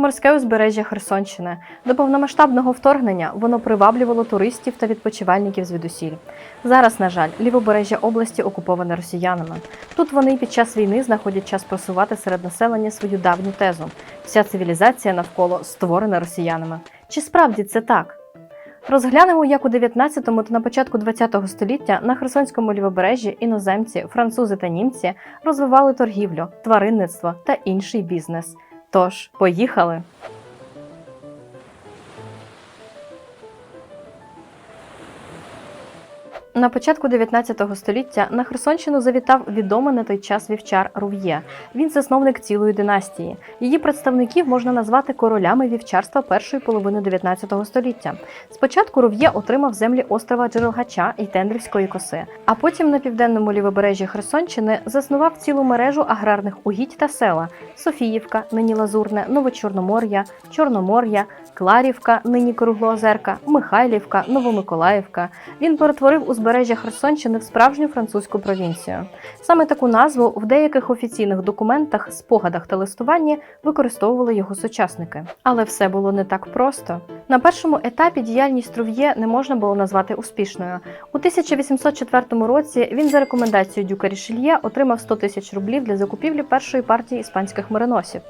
Морське узбережжя Херсонщини. До повномасштабного вторгнення воно приваблювало туристів та відпочивальників звідусіль. Зараз, на жаль, лівобережжя області окуповане росіянами. Тут вони під час війни знаходять час просувати серед населення свою давню тезу. Вся цивілізація навколо створена росіянами. Чи справді це так? Розглянемо, як у 19 та на початку 20 століття на Херсонському лівобережжі іноземці, французи та німці розвивали торгівлю, тваринництво та інший бізнес. Тож, поїхали! На початку 19 століття на Херсонщину завітав відомий на той час вівчар Рув'є. Він засновник цілої династії. Її представників можна назвати королями вівчарства першої половини 19 століття. Спочатку Рув'є отримав землі острова Джерелгача і Тендрівської коси, а потім на південному лівобережжі Херсонщини заснував цілу мережу аграрних угідь та села: Софіївка, нині Лазурне, Новочорномор'я, Чорномор'я, Кларівка, нині Круглоозерка, Михайлівка, Новомиколаївка. Він перетворив узбережжя Херсонщини в справжню французьку провінцію. Саме таку назву в деяких офіційних документах, спогадах та листуванні використовували його сучасники. Але все було не так просто. На першому етапі діяльність Рув'є не можна було назвати успішною. У 1804 році він за рекомендацією Дюка Рішельє отримав 100 тисяч рублів для закупівлі першої партії іспанських мериносів.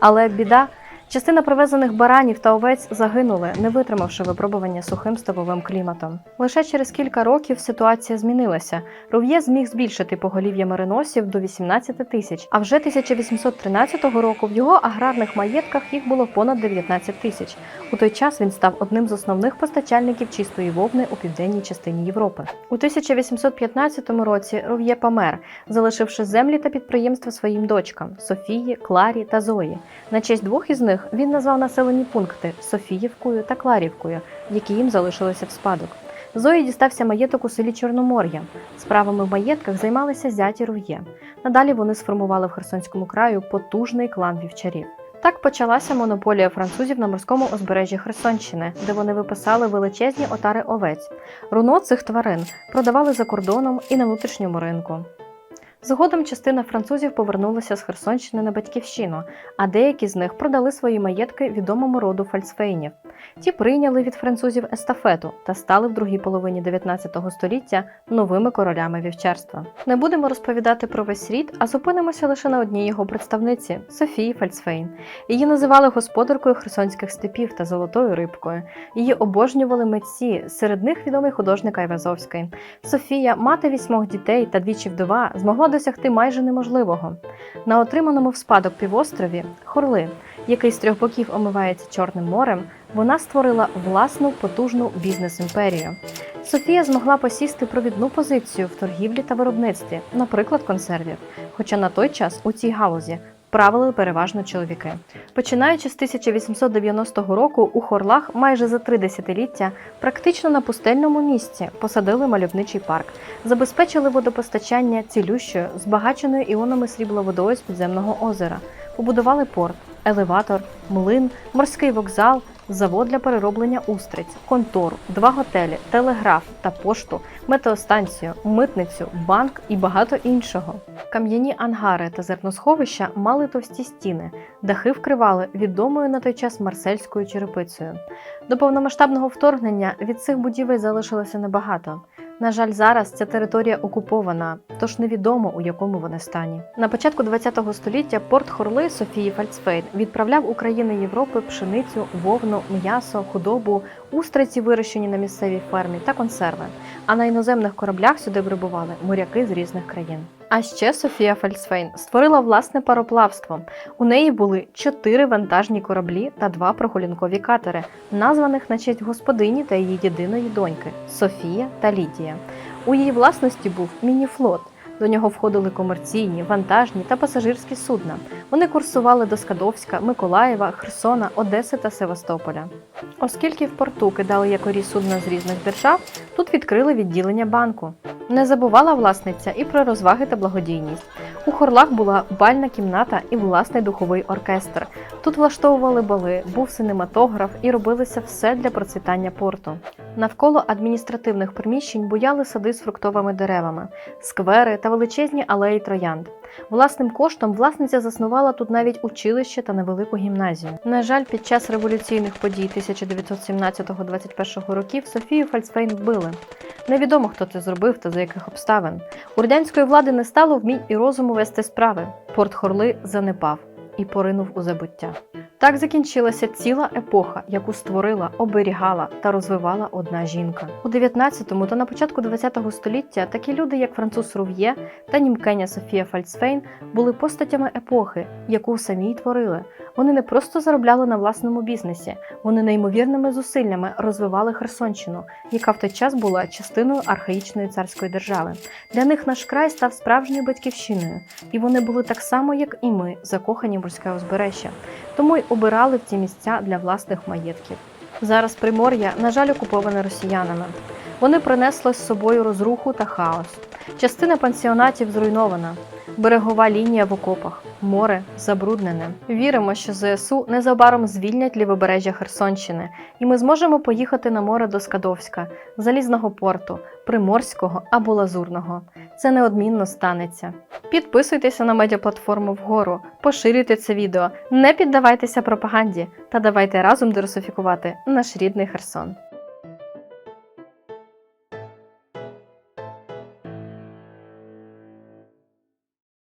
Але біда. Частина привезених баранів та овець загинули, не витримавши випробування сухим степовим кліматом. Лише через кілька років ситуація змінилася. Рув'є зміг збільшити поголів'я мериносів до 18 тисяч, а вже 1813 року в його аграрних маєтках їх було понад 19 тисяч. У той час він став одним з основних постачальників чистої вовни у південній частині Європи. У 1815 році Рув'є помер, залишивши землі та підприємства своїм дочкам Софії, Кларі та Зої. На честь двох із них він назвав населені пункти Софіївкою та Кларівкою, які їм залишилися в спадок. Зої дістався маєток у селі Чорномор'я. Справами в маєтках займалися зяті Рув'є. Надалі вони сформували в Херсонському краю потужний клан вівчарів. Так почалася монополія французів на морському узбережжі Херсонщини, де вони виписали величезні отари овець. Руно цих тварин продавали за кордоном і на внутрішньому ринку. Згодом частина французів повернулася з Херсонщини на батьківщину, а деякі з них продали свої маєтки відомому роду фальцфейнів. Ті прийняли від французів естафету та стали в другій половині 19 століття новими королями вівчарства. Не будемо розповідати про весь рід, а зупинимося лише на одній його представниці Софії Фальцфейн. Її називали господаркою херсонських степів та золотою рибкою. Її обожнювали митці, серед них відомий художник Айвазовський. Софія, мати вісьмох дітей та двічі вдова, змогла досягти майже неможливого. На отриманому в спадок півострові Хорли, який з трьох боків омивається Чорним морем, вона створила власну потужну бізнес-імперію. Софія змогла посісти провідну позицію в торгівлі та виробництві, наприклад, консервів. Хоча на той час у цій галузі правили переважно чоловіки. Починаючи з 1890 року, у Хорлах майже за три десятиліття практично на пустельному місці посадили мальовничий парк, забезпечили водопостачання цілющою, збагаченою іонами срібла водою з підземного озера, побудували порт, елеватор, млин, морський вокзал, завод для перероблення устриць, контору, два готелі, телеграф та пошту, метеостанцію, митницю, банк і багато іншого. Кам'яні ангари та зерносховища мали товсті стіни, дахи вкривали відомою на той час марсельською черепицею. До повномасштабного вторгнення від цих будівель залишилося небагато. На жаль, зараз ця територія окупована, тож невідомо у якому вони стані. На початку ХХ століття порт Хорли Софії Фальцфейн відправляв України Європи пшеницю, вовну, м'ясо, худобу, устриці, вирощені на місцевій фермі та консерви. А на іноземних кораблях сюди прибували моряки з різних країн. А ще Софія Фальцвейн створила власне пароплавство. У неї були чотири вантажні кораблі та два прогулянкові катери, названих на честь господині та її єдиної доньки Софія та Лідія. У її власності був мініфлот. До нього входили комерційні, вантажні та пасажирські судна. Вони курсували до Скадовська, Миколаєва, Херсона, Одеси та Севастополя. Оскільки в порту кидали якорі судна з різних держав, тут відкрили відділення банку. Не забувала власниця і про розваги та благодійність. У Хорлах була бальна кімната і власний духовий оркестр. Тут влаштовували бали, був синематограф і робилося все для процвітання порту. Навколо адміністративних приміщень буяли сади з фруктовими деревами, сквери та величезні алеї троянд. Власним коштом власниця заснувала тут навіть училище та невелику гімназію. На жаль, під час революційних подій 1917-21 років Софію Фальцфейн вбили. Невідомо, хто це зробив та за яких обставин. У радянської влади не стало вмінь і розуму вести справи. Порт Хорли занепав і поринув у забуття. Так закінчилася ціла епоха, яку створила, оберігала та розвивала одна жінка. У 19-му та на початку 20-го століття такі люди, як француз Рув'є та німкеня Софія Фальцфейн, були постатями епохи, яку самі й творили. Вони не просто заробляли на власному бізнесі, вони неймовірними зусиллями розвивали Херсонщину, яка в той час була частиною архаїчної царської держави. Для них наш край став справжньою батьківщиною, і вони були так само, як і ми, закохані в морське узбережжя, тому й обирали в ці місця для власних маєтків. Зараз Примор'я, на жаль, окуповане росіянами. Вони принесли з собою розруху та хаос. Частина пансіонатів зруйнована, берегова лінія в окопах, море забруднене. Віримо, що ЗСУ незабаром звільнять лівобережжя Херсонщини, і ми зможемо поїхати на море до Скадовська, Залізного порту, Приморського або Лазурного. Це неодмінно станеться. Підписуйтеся на медіаплатформу вгору, поширюйте це відео, не піддавайтеся пропаганді та давайте разом дерусифікувати наш рідний Херсон.